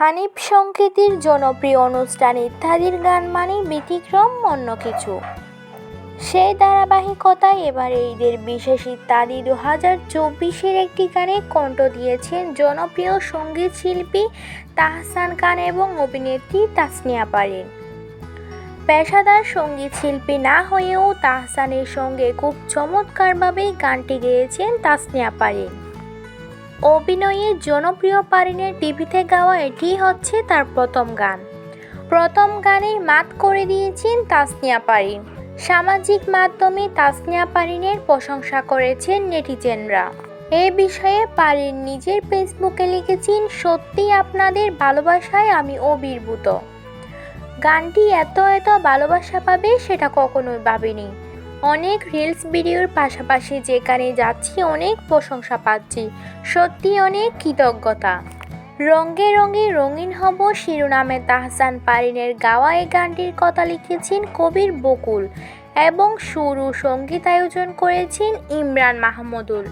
হানিফ সংকেতের জনপ্রিয় অনুষ্ঠান ইত্যাদির গান মানেই ব্যতিক্রম অন্য কিছু। সেই ধারাবাহিকতায় এবার ঈদের বিশেষ ইত্যাদি দু হাজার চব্বিশের একটি গানে কণ্ঠ দিয়েছেন জনপ্রিয় সংগীত শিল্পী তাহসান খান এবং অভিনেত্রী তাসনিয়া পারিন। পেশাদার সংগীত শিল্পী না হয়েও তাহসানের সঙ্গে খুব চমৎকারভাবেই গানটি গেয়েছেন তাসনিয়া পারিন। অভিনয়ে জনপ্রিয় পারিনের টিভিতে গাওয়া এটি হচ্ছে তার প্রথম গান। প্রথম গানেই মাত করে দিয়েছেন তাসনিয়া পারিন। সামাজিক মাধ্যমে তাসনিয়া পারিনের প্রশংসা করেছেন নেটিজেনরা। এ বিষয়ে পারিন নিজের ফেসবুকে লিখেছেন, সত্যি আপনাদের ভালোবাসায় আমি অবির্ভূত গানটি এত এত ভালোবাসা পাবে সেটা কখনোই ভাবিনি। অনেক রিলস ভিডিওর পাশাপাশি যেখানে যাচ্ছি, অনেক প্রশংসা পাচ্ছি। সত্যি অনেক কৃতজ্ঞতা। রঙ্গে রঙে রঙিন হব শিরোনামে তাহসান পারিনের গাওয়া এই গানটির কথা লিখেছেন কবির বকুল এবং সুর ও সংগীত আয়োজন করেছেন ইমরান মাহমুদুল।